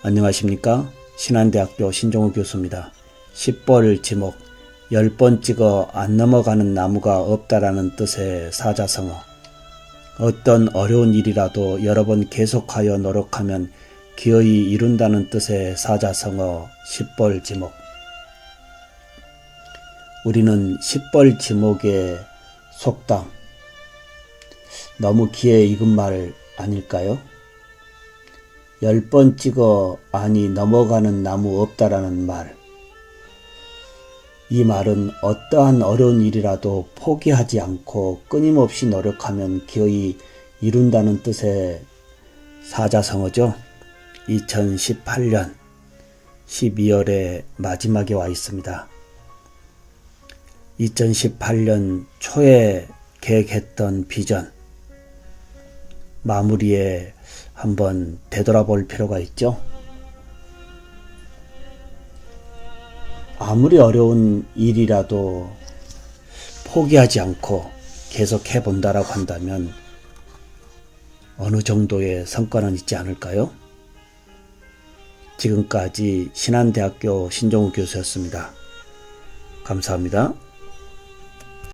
안녕하십니까? 신한대학교 신종우 교수입니다. 10벌 지목 10번 찍어 안 넘어가는 나무가 없다라는 뜻의 사자성어 어떤 어려운 일이라도 여러 번 계속하여 노력하면 기어이 이룬다는 뜻의 사자성어 10벌 지목 우리는 10벌 지목의 속담 너무 기에 익은 말 아닐까요? 열 번 찍어 아니 넘어가는 나무 없다라는 말. 이 말은 어떠한 어려운 일이라도 포기하지 않고 끊임없이 노력하면 기어이 이룬다는 뜻의 사자성어죠. 2018년 12월의 마지막에 와 있습니다. 2018년 초에 계획했던 비전, 마무리에 한번 되돌아볼 필요가 있죠. 아무리 어려운 일이라도 포기하지 않고 계속 해본다라고 한다면 어느 정도의 성과는 있지 않을까요? 지금까지 신한대학교 신종우 교수였습니다. 감사합니다.